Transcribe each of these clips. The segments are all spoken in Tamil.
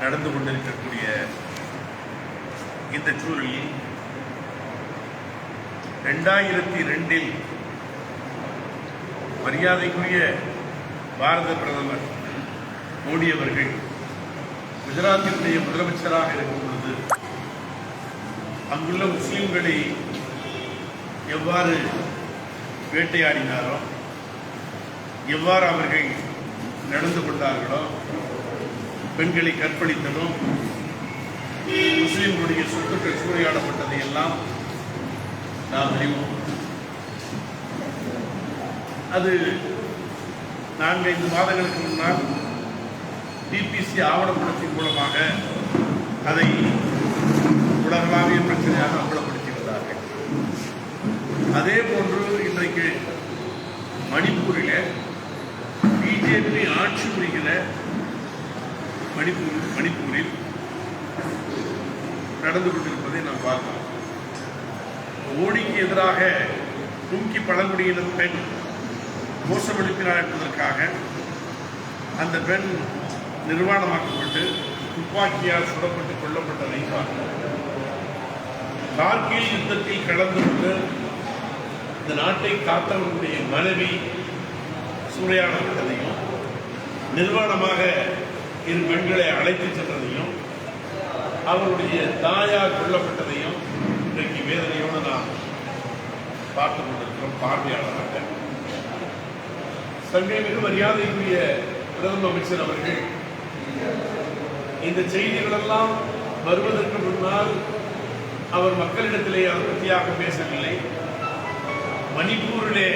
நடந்து கொண்டிருக்கக்கூடிய இந்த சூழலில் ரெண்டாயிரத்தி ரெண்டில் மரியாதைக்குரிய பாரத பிரதமர் மோடி அவர்கள் குஜராத்தினுடைய முதலமைச்சராக இருக்கும் பொழுது அங்குள்ள முஸ்லிம்களை எவ்வாறு வேட்டையாடினாரோ எவ்வாறு அவர்கள் நடந்து கொண்டார்களோ பெண்களை கற்பழித்ததும் முஸ்லிம்களுடைய சொத்துக்கள் சூறையாடப்பட்டதை எல்லாம் நாம் அறிவோம். அது நான்கு ஐந்து மாதங்களுக்கு முன்னால் டிபிசி ஆவணப்படத்தின் மூலமாக அதை உலகளாவிய பிரச்சனையாக அம்பலப்படுத்தி வந்தார்கள். அதே போன்று இன்றைக்கு மணிப்பூரில் பிஜேபி ஆட்சி புரிகிற மணிப்பூர் மணிப்பூரில் நடந்து கொண்டிருப்பதை நாம் பார்க்கிறோம் மோடிக்கு எதிராக கும்கி பழங்குடியின பெண் மோசமளிப்பினார் என்பதற்காக அந்த பெண் நிர்வாணமாக்கப்பட்டு துப்பாக்கியால் சுடப்பட்டு கொல்லப்பட்டதை பார்க்கிறோம் கார்கில் யுத்தத்தில் கலந்து கொண்டு இந்த நாட்டை காத்தவர்களுடைய மனைவி சூறையாடப்பட்டதையும் நிர்வாணமாக இரு பெண்களை அழைத்து சென்றதையும் அவருடைய தாயார் கொல்லப்பட்டதையும் இன்றைக்கு வேதனையோடு நாம் பார்த்து கொண்டிருக்கிறோம் பார்வையாளராக. சங்கை மிக மரியாதைக்குரிய பிரதம அமைச்சர் அவர்கள் இந்த செய்திகளெல்லாம் வருவதற்கு முன்னால் அவர் மக்களிடத்திலே அதை பற்றியாக பேசவில்லை. மணிப்பூரிலே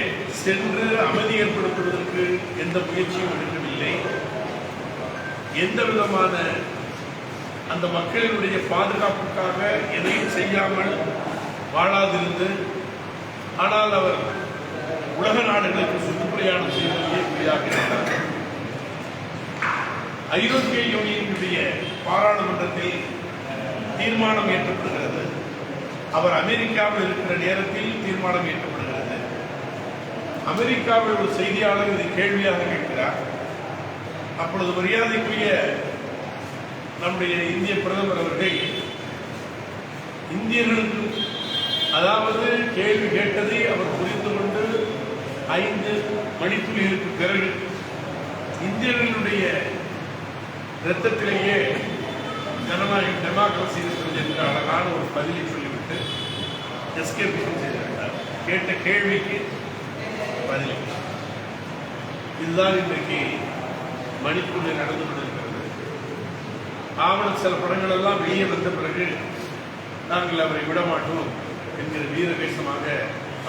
சென்று அமைதி ஏற்படுத்துவதற்கு எந்த முயற்சியும் எடுக்கவில்லை. எந்த விதமான அந்த மக்களினுடைய பாதுகாப்புக்காக எதையும் செய்யாமல் வாழாதிருந்து ஆனால் அவர் உலக நாடுகளுக்கு சுற்றுப்பிரயாணம் செய்வதையே குறியாக்கினார் ஐரோப்பிய யூனியனுடைய பாராளுமன்றத்தில் தீர்மானம் ஏற்றப்படுகிறது. அவர் அமெரிக்காவில் இருக்கிற நேரத்தில் தீர்மானம் ஏற்றப்படுகிறது. அமெரிக்காவில் ஒரு செய்தியாளர் இது கேள்வியாக கேட்கிறார். அப்பொழுது மரியாதைக்குரிய நம்முடைய இந்திய பிரதமர் அவர்கள் இந்தியர்களுக்கு அதாவது கேள்வி கேட்டதை அவர் புரிந்து கொண்டு ஐந்து மணித்துளிகளுக்கு பிறகு இந்தியர்களுடைய இரத்தத்திலேயே ஜனநாயகம் டெமோக்ரஸி இருக்கிறது என்ற அழகான ஒரு பதிலை சொல்லிவிட்டு எஸ்கேப் செய்திருக்கிறார் கேட்ட கேள்விக்கு பதில் இதுதான் இன்றைக்கு மணிப்பூரில் நடந்து கொண்டிருக்கிறது. ஆவணம் சில படங்கள் எல்லாம் வெளியே வந்த பிறகு நாங்கள் அவரை விடமாட்டோம் என்கிற வீரவேசமாக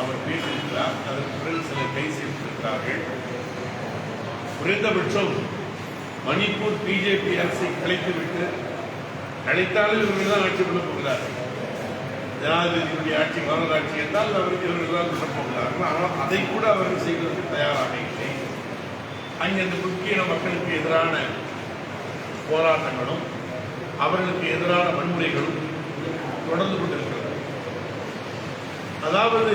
அவர் பேசியிருக்கிறார். அதற்கு பிறகு சிலர் கை செய்திருக்கிறார்கள் குறைந்தபட்சம் மணிப்பூர் பிஜேபி அரசை கலைத்துவிட்டு கலைத்தாலும் இவர்கள் தான் ஆட்சி பண்ண போகிறார்கள் ஜனாதிபதியுடைய ஆட்சி மாநகராட்சி என்றால் அவருக்கு இவர்கள் தான் பண்ண போகிறார்கள். ஆனால் அதை கூட அவர்கள் செய்வதற்கு தயாராக அங்கிருந்து முக்கிய மக்களுக்கு எதிரான போராட்டங்களும் அவர்களுக்கு எதிரான வன்முறைகளும் தொடர்ந்து கொண்டிருக்கிறது. அதாவது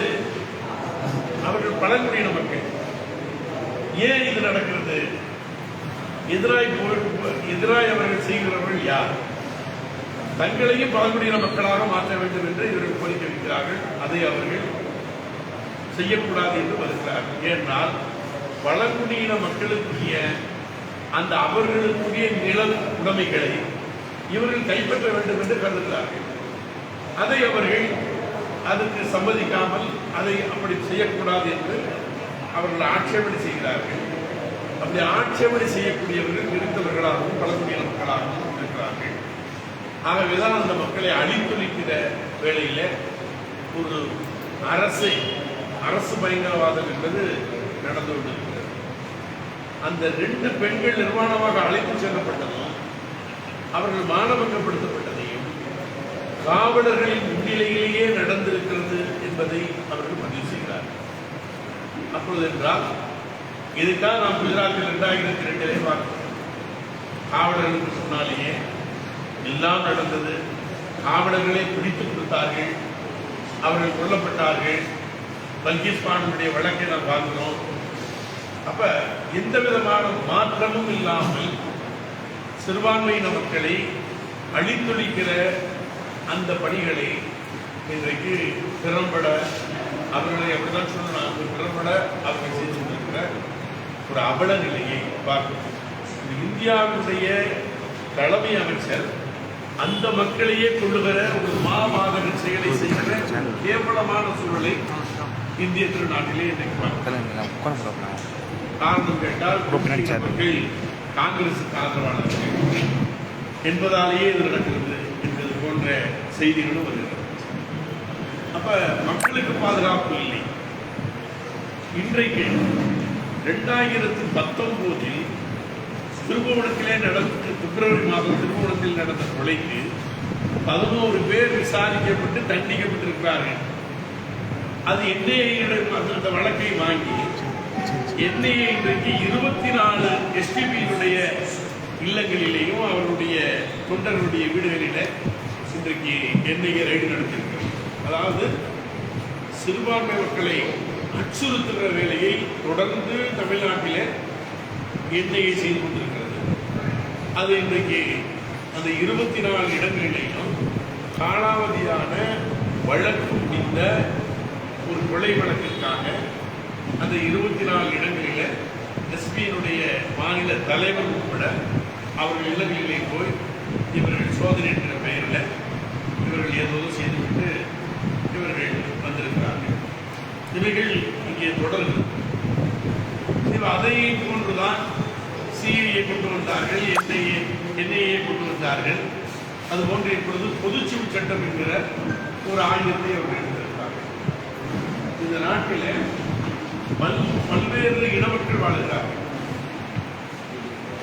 அவர்கள் பழங்குடியின மக்கள். ஏன் இது நடக்கிறது? எதிராய் எதிராய் அவர்கள் செய்கிறவர்கள் யார்? தங்களையும் பழங்குடியின மக்களாக மாற்ற வேண்டும் என்று இவர்கள் கோரிக்கை வைக்கிறார்கள். அதை அவர்கள் செய்யக்கூடாது என்று வருகிறார்கள். ஏனால் பழங்குடியின மக்களுக்குரிய அந்த அவர்களுக்குரிய நில உடைமைகளை இவர்கள் கைப்பற்ற வேண்டும் என்று கருதுகிறார்கள். அதை அவர்கள் அதுக்கு சம்மதிக்காமல் அதை அப்படி செய்யக்கூடாது என்று அவர்கள் ஆட்சேபனை செய்கிறார்கள். அப்படி ஆட்சேபனை செய்யக்கூடியவர்கள் இருந்தவர்களாகவும் பழங்குடியின மக்களாகவும் இருக்கிறார்கள். ஆகவேதான் அந்த மக்களை அழித்தொழிக்கிற வேளையில் ஒரு அரசை அரசு பயங்கரவாதம் என்பது நடந்து கொண்டிருக்கிறது. அந்த ரெண்டு பெண்கள் நிர்வாணமாக அழைத்து செல்லப்பட்டதும் அவர்கள் மானபங்கப்படுத்தப்பட்டதையும் காவலர்களின் முன்னிலையிலேயே நடந்திருக்கிறது என்பதை அவர்கள் பதிவு செய்கிறார்கள். அப்பொழுது என்றால் இதுதான் நாம் குஜராத்தில் இரண்டாயிரத்தி ரெண்டிலே பார்த்தோம். காவலர்களுக்கு சொன்னாலேயே எல்லாம் நடந்தது காவலர்களை பிடித்து கொடுத்தார்கள் அவர்கள் கொல்லப்பட்டார்கள் பல்கிஸ் பானுடைய வழக்கை நாம் பார்க்கிறோம். அப்ப எந்த விதமான மாற்றமும் இல்லாமல் சிறுபான்மையின மக்களை அழித்தொழிக்கிற அந்த பணிகளை இன்றைக்கு திறம்பட அவர்களை அப்படிதான் சொல்லணும் திறம்பட அவர்கள் செய்து கொண்டிருக்கிற ஒரு அவல நிலையை பார்க்கணும். இந்தியாவினுடைய தலைமை அமைச்சர் அந்த மக்களையே கொள்ளுகிற ஒரு மாவாதக செயலை செய்கிற கேவலமான சூழலை இந்திய திருநாட்டிலே இன்றைக்கு பார்க்கலாம் காரணம் கேட்டால். மக்கள் காங்கிரசுக்கு ஆதரவாளர்கள் என்பதாலேயே இது நடக்கிறது என்பது போன்ற செய்திகளும் வருகிறது. அப்ப மக்களுக்கு பாதுகாப்பு இல்லை. இன்றைக்கு ரெண்டாயிரத்தி பத்தொன்பதில் திருபுவனத்திலே நடந்த பிப்ரவரி மாதம் திருபுவனத்தில் நடந்த கொலைக்கு பதினோரு பேர் விசாரிக்கப்பட்டு தண்டிக்கப்பட்டிருக்கிறார்கள். அது என்ஐஏ அந்த வழக்கை வாங்கி என்ஐஏ இன்றைக்கு இருபத்தி நாலு எஸ்டிபியினுடைய இல்லங்களிலேயும் அவருடைய தொண்டர்களுடைய வீடுகளில இன்றைக்கு என்ஐஏ ரைடு நடத்தியிருக்கிறது. அதாவது சிறுபான்மை மக்களை அச்சுறுத்துகிற வேலையை தொடர்ந்து தமிழ்நாட்டில் என்ஐஏ செய்து கொண்டிருக்கிறது. அது இன்றைக்கு அந்த இருபத்தி நாலு இடங்களிலேயும் காலாவதியான வழக்கு முடிந்த ஒரு கொலை வழக்கில் அந்த இருபத்தி நாலு இடங்களில் எஸ்பியினுடைய மாநில தலைவர் உட்பட அவர்கள் இல்லங்களிலே போய் இவர்கள் சோதனை என்கிற பெயரில் இவர்கள் ஏதோ செய்துவிட்டு இவர்கள் வந்திருக்கிறார்கள். இவைகள் இங்கே தொடர்கிறது இது அதை போன்றுதான் சிஐஏ கொண்டு வந்தார்கள் என்ஐஏ என்ஐஏ கொண்டு வந்தார்கள். அதுபோன்று இப்பொழுது பொதுச்சிவு சட்டம் என்கிற ஒரு ஆயுதத்தை அவர்கள் எடுத்திருக்கிறார்கள். இந்த நாட்டில் பல்வேறு இனமக்கள் வாழ்கிறார்கள்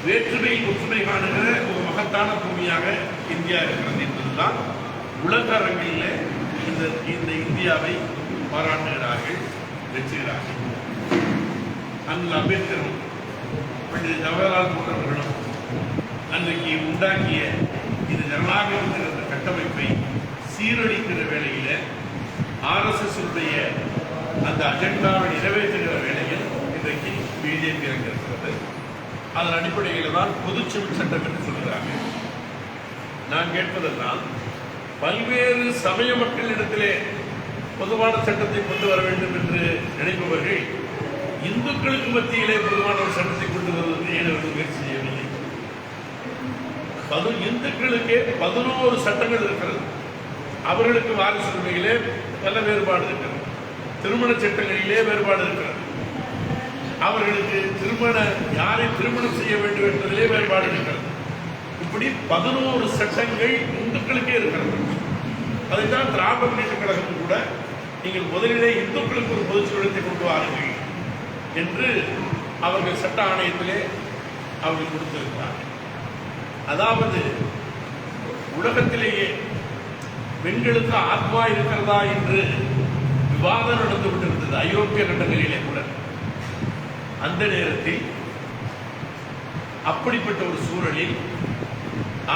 வேற்றுமை ஒற்றுமை காணுகிற ஒரு மகத்தான பூமியாக இந்தியா இருக்கிறது என்பதுதான் உலக அரங்கில் இந்த இந்த இந்தியாவை பாராட்டுகிறார்கள் வெச்சுகிறார்கள் அண்ணல் அம்பேத்கரும் பண்டித ஜவஹர்லால் போன்றவர்களும் அன்றைக்கு உண்டாக்கிய இந்த ஜனநாயகம் என்கிற கட்டமைப்பை சீரழிக்கிற வேளையில ஆர்எஸ்எஸ் உடைய அந்த அஜெண்டாவை நிறைவேற்றுகிற வேளையில் இன்றைக்கு பிஜேபி இறங்கியிருக்கிறது. அதன் அடிப்படையில் தான் பொதுச்சிவில் சட்டம் என்று சொல்கிறாங்க நான் கேட்பதெல்லாம் பல்வேறு சமய மக்களிடத்திலே பொதுவான சட்டத்தை கொண்டு வர வேண்டும் என்று நினைப்பவர்கள் இந்துக்களுக்கு மத்தியிலே பொதுவான ஒரு சட்டத்தை கொண்டு வருவதற்கு ஏன் முயற்சி செய்யவில்லை? பது இந்துக்களுக்கே பதினோரு சட்டங்கள் இருக்கிறது. அவர்களுக்கு வாரிசு உரிமையிலே பல வேறுபாடு இருக்கிறது. திருமண சட்டங்களிலே வேறுபாடு இருக்கிறது. அவர்களுக்கு திருமண யாரை திருமணம் செய்ய வேண்டும் என்பதிலே வேறுபாடு இருக்கிறது. இப்படி பதினோரு சட்டங்கள் இந்துக்களுக்கே இருக்கிறது. அதைத்தான் திராவிட முன்னேற்ற கழகம் கூட நீங்கள் முதலிலே இந்துக்களுக்கு ஒரு பொதுச் சூழலத்தை கொண்டு வாருங்கள் என்று அவர்கள் சட்ட ஆணையத்திலே அவர்கள் கொடுத்திருக்கிறார்கள் அதாவது உலகத்திலேயே பெண்களுக்கு ஆத்மா இருக்கிறதா என்று விவாதம் நடந்து கொண்டிருந்தது ஐரோப்பிய கண்டங்களிலே கூட. அந்த நேரத்தில் அப்படிப்பட்ட ஒரு சூழலில்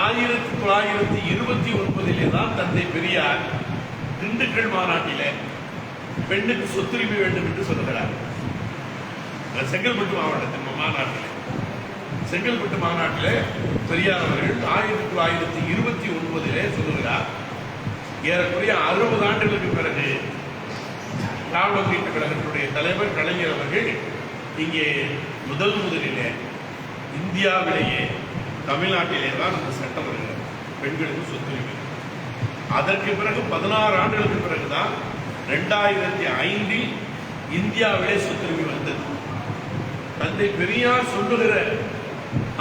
ஆயிரத்தி தொள்ளாயிரத்தி இருபத்தி ஒன்பதிலே தான் தந்தை பெரியார் திண்டுக்கல் மாநாட்டிலே பெண்ணுக்கு சொத்துரிமை வேண்டும் என்று சொல்லுகிறார். செங்கல்பட்டு மாவட்டத்தின் மாநாட்டில். செங்கல்பட்டு மாநாட்டில் பெரியார் அவர்கள் ஆயிரத்தி தொள்ளாயிரத்தி இருபத்தி ஒன்பதிலே சொல்லுகிறார். ஏறக்குறைய அறுபது ஆண்டுகளுக்கு பிறகு திராவிட முன்னேற்ற கழகத்தினுடைய தலைவர் கலைஞர் அவர்கள் இங்கே முதல் முதலிலே இந்தியாவிலேயே தமிழ்நாட்டிலே தான் அந்த சட்டம் வருகிறது. பெண்களுக்கு சொத்துரிமை அதற்கு பிறகு பதினாறு ஆண்டுகளுக்கு பிறகுதான் ரெண்டாயிரத்தி ஐந்தில் இந்தியாவிலே சொத்துரிமை வந்தது. தந்தை பெரியார் சொல்லுகிற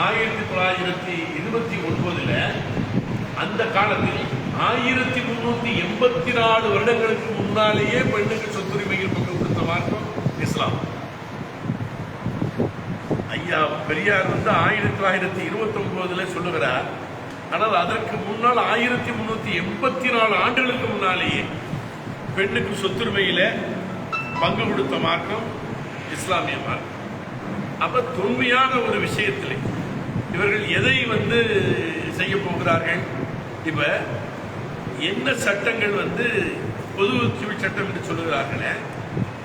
ஆயிரத்தி தொள்ளாயிரத்தி இருபத்தி ஒன்பதுல அந்த காலத்தில் ஆயிரத்தி முன்னூத்தி எண்பத்தி நாலு வருடங்களுக்கு முன்னாலேயே பெண்ணுக்கு சொத்துரிமையில் பங்கு கொடுத்த மார்க்கம் இஸ்லாம். ஐயா பெரியார் வந்து ஆயிரத்தி தொள்ளாயிரத்தி இருபத்தி ஒன்பதுல சொல்லுகிறார் ஆனால் அதற்கு முன்னால் ஆயிரத்தி முன்னூத்தி எண்பத்தி நாலு ஆண்டுகளுக்கு முன்னாலேயே பெண்ணுக்கு சொத்துரிமையில பங்கு கொடுத்த மார்க்கம் இஸ்லாமிய மார்க்கம். அப்ப தொன்மையான ஒரு விஷயத்திலே இவர்கள் எதை வந்து செய்ய போகிறார்கள்? இப்ப என்ன சட்டங்கள் வந்து பொது சிவில் சட்டம் என்று சொல்லுகிறார்களே?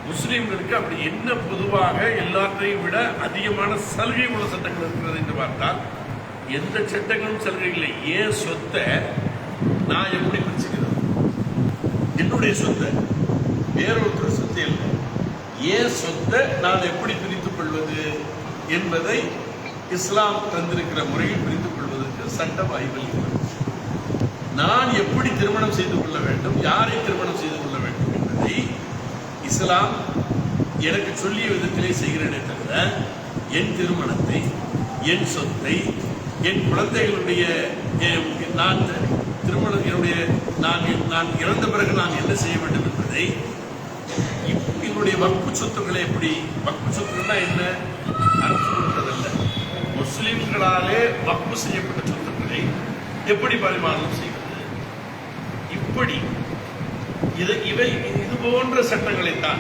முஸ்லீம்களுக்கு அப்படி என்ன பொதுவாக எல்லாத்தையும் விட அதிகமான சலுகை உள்ள சட்டங்கள் இருக்கிறது என்று பார்த்தால் எந்த சட்டங்களும் சலுகை இல்லை. ஏன் சொத்தை நான் எப்படி பிரிச்சுக்கிறது? என்னுடைய சொத்தை வேறொருத்தர் சொத்தை இல்லை ஏன் சொத்தை நான் எப்படி பிரித்துக் கொள்வது என்பதை இஸ்லாம் தந்திருக்கிற முறையில் பிரித்துக் கொள்வதற்கு சட்ட வாய்ப்பு நான் எப்படி திருமணம் செய்து கொள்ள வேண்டும் யாரை திருமணம் செய்து கொள்ள வேண்டும் என்பதை இஸ்லாம் எனக்கு சொல்லிய விதத்திலே செய்கிறேனே தவிர என் திருமணத்தை என் சொத்தை என் குழந்தைகளுடைய நான் திருமணம் என்னுடைய நான் நான் இறந்த பிறகு நான் என்ன செய்ய வேண்டும் என்பதை இப்- என்னுடைய வக்பு சொத்துக்களை எப்படி வக்பு சொத்துக்கள்னா என்ன? அரசு கொடுத்ததல்ல முஸ்லிம்களாலே வக்பு செய்யப்பட்ட சொத்துக்களை எப்படி பரிமாற்றம் செய்ய இப்படி இது இவை இது போன்ற சட்டங்களைத்தான்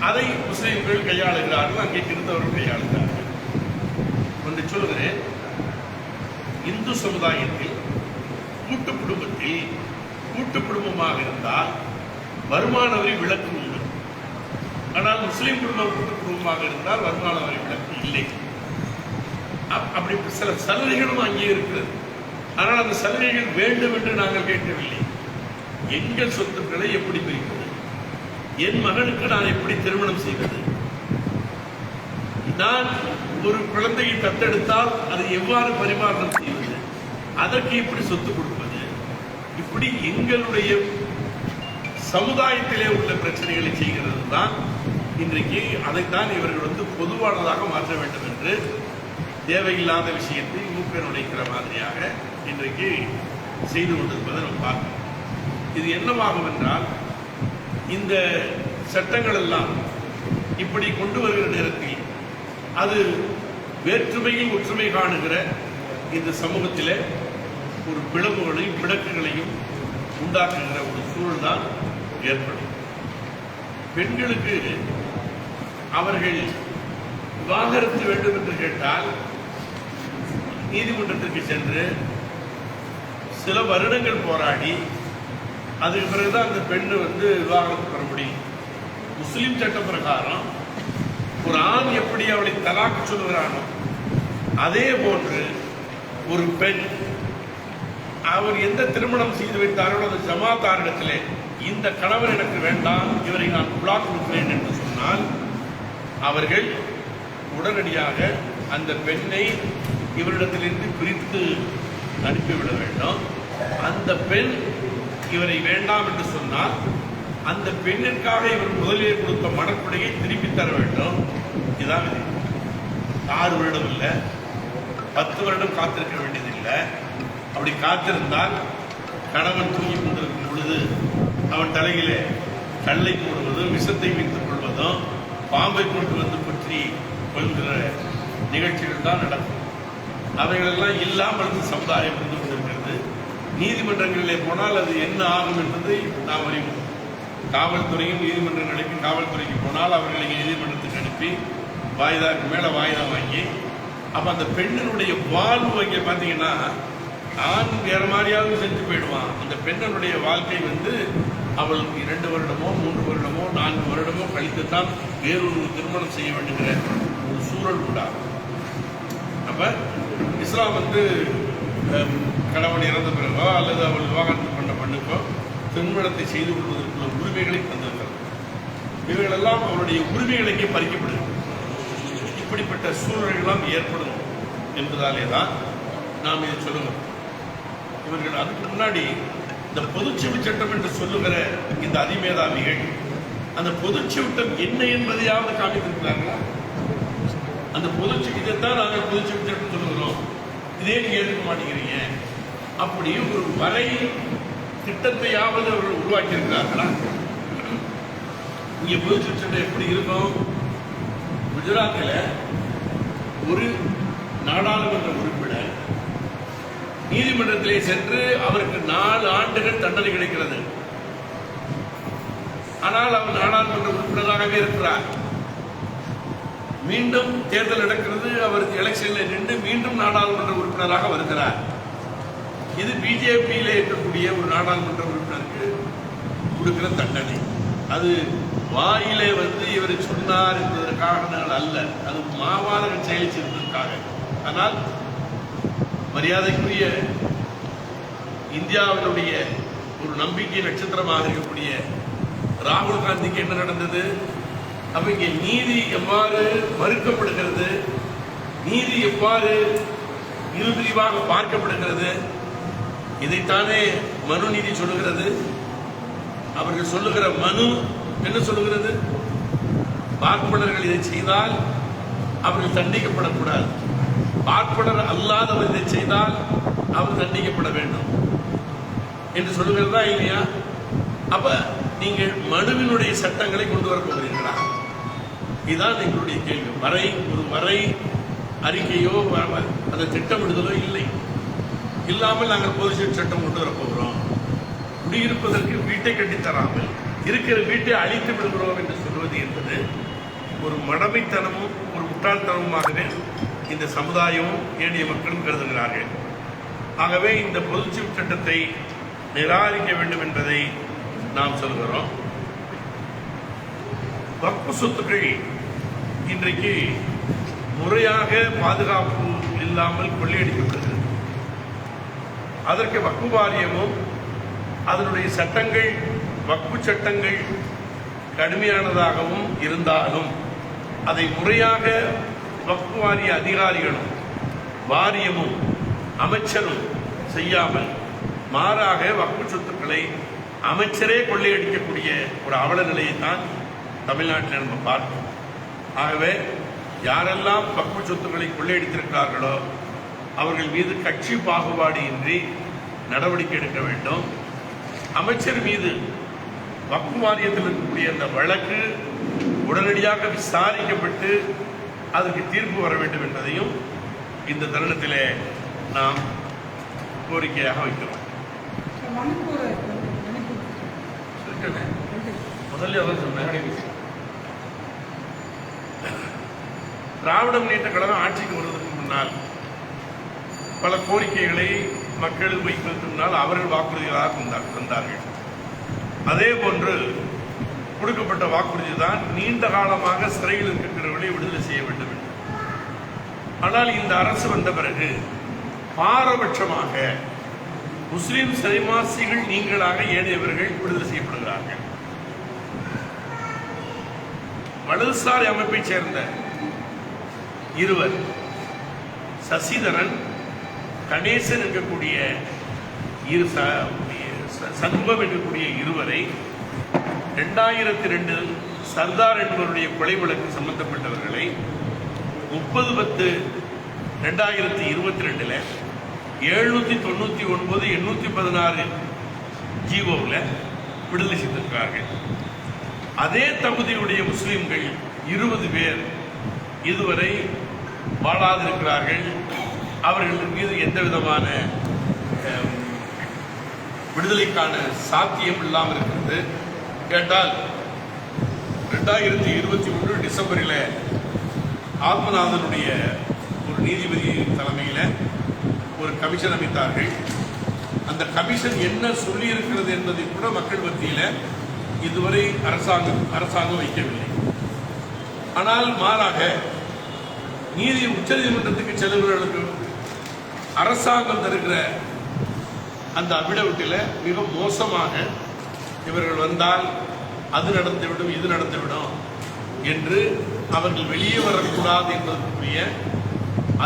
அதை முஸ்லீம்கள் கையாளுகிறார்கள் அங்கே கிறிஸ்தவர்கள் கையாளுகிறார்கள். ஒன்று சொல்கிறேன் இந்து சமுதாயத்தில் கூட்டு குடும்பத்தில் கூட்டு குடும்பமாக இருந்தால் வருமான வரி விலக்கு உண்டு. ஆனால் முஸ்லீம் குடும்பம் கூட்டு குடும்பமாக இருந்தால் வருமான வரி விலக்கு இல்லை. அப்- அப்படி சில சலுகைகளும் அங்கே இருக்கிறது. ஆனால் அந்த சலுகைகள் வேண்டும் என்று நாங்கள் கேட்கவில்லை. எங்கள் சொத்துக்களை எப்படி பிரிப்பது? என் மகனுக்கு நான் எப்படி திருமணம் செய்வது? நான் ஒரு குழந்தையை தத்தெடுத்தால் அதை எவ்வாறு பரிமாற்றம் செய்வது? அதற்கு எப்படி சொத்து கொடுப்பது? இப்படி எங்களுடைய சமுதாயத்திலே உள்ள பிரச்சனைகளை செய்கிறது தான் இன்றைக்கு அதைத்தான் இவர்கள் வந்து பொதுவானதாக மாற்ற வேண்டும் என்று தேவையில்லாத விஷயத்தை மூக்க நுழைக்கிற மாதிரியாக இன்றைக்கு செய்து கொண்டிருப்பதை நம்ம பார்க்கிறோம். இது என்னவாகும் என்றால் இந்த சட்டங்கள் எல்லாம் இப்படி கொண்டு வருகிற நேரத்தில் அது வேற்றுமையில் ஒற்றுமை காணுகிற இந்த சமூகத்திலே ஒரு பிளவுகளையும் பிணக்குகளையும் உண்டாக்குகிற ஒரு சூழல் தான் ஏற்படும். பெண்களுக்கு அவர்கள் விவாகரத்து வேண்டும் என்று கேட்டால் நீதிமன்றத்திற்கு சென்று சில வருடங்கள் போராடி அதுக்கு பிறகுதான் அந்த பெண்ணு வந்து விவாகரத்து பெற முடியும். முஸ்லீம் சட்ட பிரகாரம் ஒரு ஆண் எப்படி அவளை தலாக்கு சொல்கிறானோ அதே போன்று ஒரு பெண் அவர் எந்த திருமணம் செய்து வைத்தாரோ அந்த ஜமாத்தாரிடத்திலே இந்த கணவர் எனக்கு வேண்டாம் இவரை நான் குழா கொடுக்கிறேன் என்று சொன்னால் அவர்கள் உடனடியாக அந்த பெண்ணை இவரிடத்திலிருந்து பிரித்து அனுப்பிவிட வேண்டும். அந்த பெண் இவரை வேண்டாம் என்று சொன்னால் அந்த பெண்ணிற்காக இவர் முதலிலே கொடுத்த மனக்குடையை திருப்பி தர வேண்டும். இதான் விதி. ஆறு வருடம் இல்லை. பத்து வருடம் காத்திருக்க வேண்டியதில்லை. அப்படி காத்திருந்தால் கணவன் தூங்கி கொண்டிருக்கும் பொழுது அவன் தலையிலே கல்லை போடுவதும் விஷத்தை வைத்துக் கொள்வதும் பாம்பை கொண்டு வந்து பற்றி கொள்கிற நிகழ்ச்சிகள் தான் நடக்கும். அவைகளெல்லாம் இல்லாமல் சமுதாயம் நீதிமன்றங்களிலே போனால் அது என்ன ஆகும் என்பதை நாம் அறிவோம். காவல்துறையும் நீதிமன்றங்களுக்கு காவல்துறைக்கு போனால் அவர்களை நீதிமன்றத்துக்கு அனுப்பி வாய்தாக்கு மேலே வாய்தா வாங்கி அப்போ அந்த பெண்ணினுடைய வாழ்வு அங்கே பார்த்தீங்கன்னா ஆண் வேற மாதிரியாவது செஞ்சு போயிடுவான். அந்த பெண்ணனுடைய வாழ்க்கை வந்து அவள் இரண்டு வருடமோ மூன்று வருடமோ நான்கு வருடமோ கழித்து தான் வேறொரு திருமணம் செய்ய வேண்டுகிற ஒரு சூழல் உண்டாகும். அப்போ இஸ்லாம் வந்து கணவன் இறந்த பிறகோ அல்லது அவள் விவாகரத்து பண்ண பெண்ணுக்கோ திருமணத்தை செய்து கொள்வதற்குள்ள உரிமைகளை தந்திருக்கிறது இவைகளெல்லாம் அவருடைய உரிமைகளுக்கே எங்கே பறிக்கப்படுகிறது. இப்படிப்பட்ட சூழ்நிலைகளாம் ஏற்படும் என்பதாலே தான் நாம் இதை சொல்லுகிறோம். இவர்கள் அதுக்கு முன்னாடி இந்த பொதுச்செவி சட்டம் என்று சொல்லுகிற இந்த அதிமேதாவிகள் அந்த பொதுச்செவிட்டம் என்ன என்பதையாவது காமித்திருக்கிறாங்களா அந்த பொதுச்சு இதைத்தான் நாங்கள் பொதுச்செவி சட்டம் இதே நீங்க மாட்டேங்கிறீங்க. அப்படி ஒரு வரை திட்டத்தையாவது அவர்கள் உருவாக்கி இருக்கிறார்களா இங்க பொதுச்செவி சட்டம் எப்படி இருக்கும்? குஜராத்தில் ஒரு நாடாளுமன்ற உறுப்பினர் நீதிமன்றத்திலே சென்று அவருக்கு நாலு ஆண்டுகள் தண்டனை கிடைக்கிறது. ஆனால் அவர் நாடாளுமன்ற உறுப்பினராகவே இருக்கிறார். மீண்டும் தேர்தல் நடக்கிறது. அவர் எலெக்ஷன்ல நின்று மீண்டும் நாடாளுமன்ற உறுப்பினராக வருகிறார். இது பிஜேபியில இருக்கக்கூடிய ஒரு நாடாளுமன்ற உறுப்பினருக்கு கொடுக்கிற தண்டனை. அது வாயிலே வந்து இவர் சொன்னார் என்பதற்காக அல்ல. அது மாவாதக செயல் செய்வதற்காக ஆனால் மரியாதைக்குரிய இந்தியாவினுடைய ஒரு நம்பிக்கை நட்சத்திரமாக இருக்கக்கூடிய ராகுல் காந்திக்கு என்ன நடந்தது? அப்ப இங்கே நீதி எவ்வாறு மறுக்கப்படுகிறது? நீதி எவ்வாறு இருபிரிவாக பார்க்கப்படுகிறது? இதைத்தானே மனு நீதி சொல்லுகிறது. அவர்கள் சொல்லுகிற மனு என்ன சொல்லுகிறது? பார்ப்பனர்கள் இதை செய்தால் அவர்கள் தண்டிக்கப்படக்கூடாது. பார்ப்பனர் அல்லாதவர் இதை செய்தால் அவர் தண்டிக்கப்பட வேண்டும். என்று சொல்லுகிறதா இல்லையா? அப்ப நீங்கள் மனுவினுடைய சட்டங்களை கொண்டு வர இதுதான் எங்களுடைய கேள்வி. வரை ஒரு வரை அறிக்கையோ வ- அந்த திட்டமிடுதலோ இல்லை. இல்லாமல் நாங்கள் பொது சட்டம் கொண்டு வர போகிறோம். குடியிருப்பதற்கு வீட்டை கட்டி தராமல் இருக்கிற வீட்டை அழித்து விடுகிறோம் என்று சொல்வது என்பது ஒரு மடமைத்தனமும் ஒரு முட்டாள்தனமுமாகவே இந்த சமுதாயமும் ஏனைய மக்களும் கருதுகிறார்கள். ஆகவே இந்த பொதுச்சிவு சட்டத்தை நிராகரிக்க வேண்டும் என்பதை நாம் சொல்கிறோம். வக்பு சொத்துக்கள் இன்றைக்கு முறையாக பாதுகாப்பு இல்லாமல் கொள்ளையடிக்கப்படுகிறது அதற்கு வக்பு வாரியமும் அதனுடைய சட்டங்கள் வக்பு சட்டங்கள் கடுமையானதாகவும் இருந்தாலும் அதை முறையாக வக்பு வாரிய அதிகாரிகளும் வாரியமும் அமைச்சரும் செய்யாமல் மாறாக வக்பு சொத்துக்களை அமைச்சரே கொள்ளையடிக்கக்கூடிய ஒரு அவல நிலையை தான் தமிழ்நாட்டில் நம்ம பார்க்கிறோம். ஆகவே யாரெல்லாம் வக்பு சொத்துக்களை கொள்ளையடித்திருக்கிறார்களோ அவர்கள் மீது கட்சி பாகுபாடு இன்றி நடவடிக்கை எடுக்க வேண்டும். அமைச்சர் மீது வக்பு வாரியத்தில் இருக்கக்கூடிய அந்த வழக்கு உடனடியாக விசாரிக்கப்பட்டு அதற்கு தீர்ப்பு வர வேண்டும் என்பதையும் இந்த தருணத்திலே நாம் கோரிக்கையாக வைக்கிறோம். முதல்ல அதான் சொன்னேன் திராவிட முன்னேற்ற கழகம் ஆட்சிக்கு வருவதற்கு முன்னால் பல கோரிக்கைகளை மக்கள் வைப்பதற்கு முன்னால் அவர்கள் வாக்குறுதிகளாக தந்தார்கள். அதே போன்று கொடுக்கப்பட்ட வாக்குறுதி தான் நீண்ட காலமாக சிறையில் இருக்கின்றவர்களை விடுதலை செய்ய வேண்டும் என்று. ஆனால் இந்த அரசு வந்த பிறகு பாரபட்சமாக முஸ்லிம் சிறைவாசிகள் நீங்களாக ஏனையவர்கள் விடுதலை செய்யப்படுகிறார்கள். வலதுசாரி அமைப்பைச் சேர்ந்த இருவர். சசிதரன் கணேசன் இருக்கக்கூடிய இரு ச- ச- சண்முகம் இருக்கக்கூடிய இருவரை ரெண்டாயிரத்தி ரெண்டில் சர்தார் என்பவருடைய கொலை வழக்கு சம்பந்தப்பட்டவர்களை முப்பது பத்து ரெண்டாயிரத்தி இருபத்தி ரெண்டுல எழுநூத்தி தொண்ணூத்தி ஒன்பது எண்ணூத்தி பதினாறு ஜீவோவில் விடுதலை செய்திருக்கிறார்கள் அதே தகுதியுடைய முஸ்லிம்கள் இருபது பேர் இதுவரை வாழாதிருக்கிறார்கள். அவர்கள் மீது எந்த விதமான விடுதலைக்கான சாத்தியம் இல்லாமல் இருக்கிறது. கேட்டால் ரெண்டாயிரத்தி இருபத்தி ஒன்று டிசம்பரில் ஆத்மநாதனுடைய ஒரு நீதிபதி தலைமையில் ஒரு கமிஷன் அமைத்தார்கள். அந்த கமிஷன் என்ன சொல்லியிருக்கிறது என்பதை கூட மக்கள் மத்தியில் இதுவரை அரசாங்கம் அரசாங்கம் வைக்கவில்லை. ஆனால் மாறாக நீதி உச்சநீதிமன்றத்துக்கு செல்லுகிறவர்களுக்கு அரசாங்கம் தருகிற அந்த அபிடவிட்டில் மிக மோசமாக இவர்கள் வந்தால் அது நடந்துவிடும் இது நடந்துவிடும் என்று அவர்கள் வெளியே வரக்கூடாது என்பதற்குரிய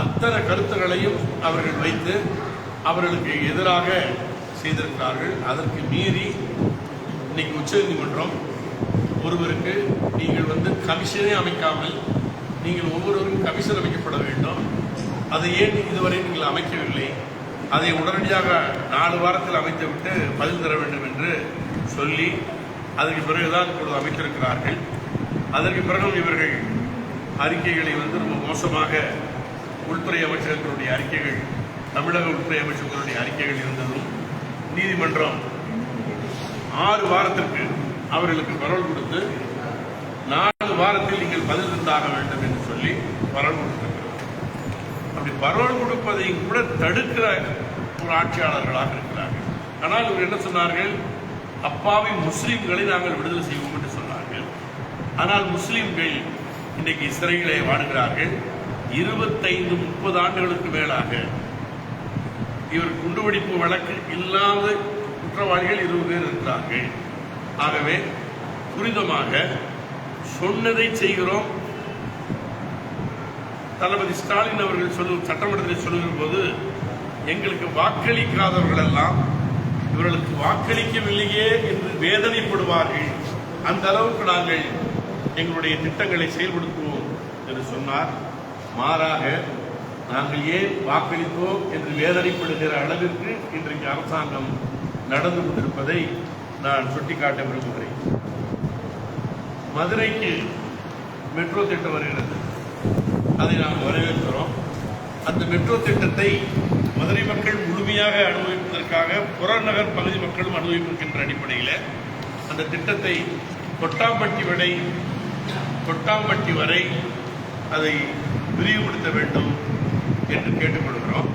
அத்தனை கருத்துக்களையும் அவர்கள் வைத்து அவர்களுக்கு எதிராக செய்திருக்கிறார்கள். அதற்கு மீறி இன்னைக்கு உச்சநீதிமன்றம் ஒருவருக்கு நீங்கள் வந்து கமிஷனே அமைக்காமல் நீங்கள் ஒவ்வொருவரும் கமிஷன் அமைக்கப்பட வேண்டும். அதை ஏன் இதுவரை நீங்கள் அமைக்கவில்லை? அதை உடனடியாக நாலு வாரத்தில் அமைத்துவிட்டு பதில் தர வேண்டும் என்று சொல்லி அதற்கு பிறகுதான் இப்பொழுது அமைத்திருக்கிறார்கள். அதற்கு பிறகும் இவர்கள் அறிக்கைகளை வந்து ரொம்ப மோசமாக உள்துறை அமைச்சகத்தினுடைய அறிக்கைகள் தமிழக உள்துறை அமைச்சகத்தினுடைய அறிக்கைகள் இருந்ததும் நீதிமன்றம் ஆறு வாரத்திற்கு அவர்களுக்கு பரவல் கொடுத்து நாலு வாரத்தில் நீங்கள் பதில் தந்தாக வேண்டும் என்று சொல்லி பரவல் கொடுத்திருக்கிறது அப்படி பரவல் கொடுப்பதை கூட தடுக்கிற ஒரு ஆட்சியாளர்களாக இருக்கிறார்கள். ஆனால் இவர் என்ன சொன்னார்கள்? அப்பாவி முஸ்லிம்களை நாங்கள் விடுதலை செய்வோம் என்று சொன்னார்கள். ஆனால் முஸ்லீம்கள் இன்றைக்கு சிறைகளை வாடுகிறார்கள். இருபத்தைந்து முப்பது ஆண்டுகளுக்கு மேலாக இவர் குண்டுவெடிப்பு வழக்கு இல்லாத குற்றவாளிகள் இருபது பேர் இருக்கிறார்கள். ஆகவே துரிதமாக சொன்னதை செய்கிறோம் தளபதி ஸ்டாலின் அவர்கள் சொல்லும் சட்டமன்றத்தில் சொல்லுகிற போது எங்களுக்கு வாக்களிக்காதவர்கள் எல்லாம் இவர்களுக்கு வாக்களிக்கவில்லையே என்று வேதனைப்படுவார்கள். அந்த அளவுக்கு நாங்கள் எங்களுடைய திட்டங்களை செயல்படுத்துவோம் என்று சொன்னார். மாறாக நாங்கள் ஏன் வாக்களித்தோம் என்று வேதனைப்படுகிற அளவிற்கு இன்றைக்கு அரசாங்கம் நடந்து கொண்டிருப்பதை நான் சுட்டிக்காட்ட விரும்புகிறேன். மதுரைக்கு மெட்ரோ திட்டம் வருகிறது. அதை நாம் வரவேற்கிறோம். அந்த மெட்ரோ திட்டத்தை மதுரை மக்கள் முழுமையாக அனுபவிப்பதற்காக புறநகர் பகுதி மக்களும் அனுபவிக்கின்ற அடிப்படையில் அந்த திட்டத்தை கொட்டாம்பட்டி வரை கொட்டாம்பட்டி வரை அதை விரிவுபடுத்த வேண்டும் என்று கேட்டுக்கொள்கிறோம்.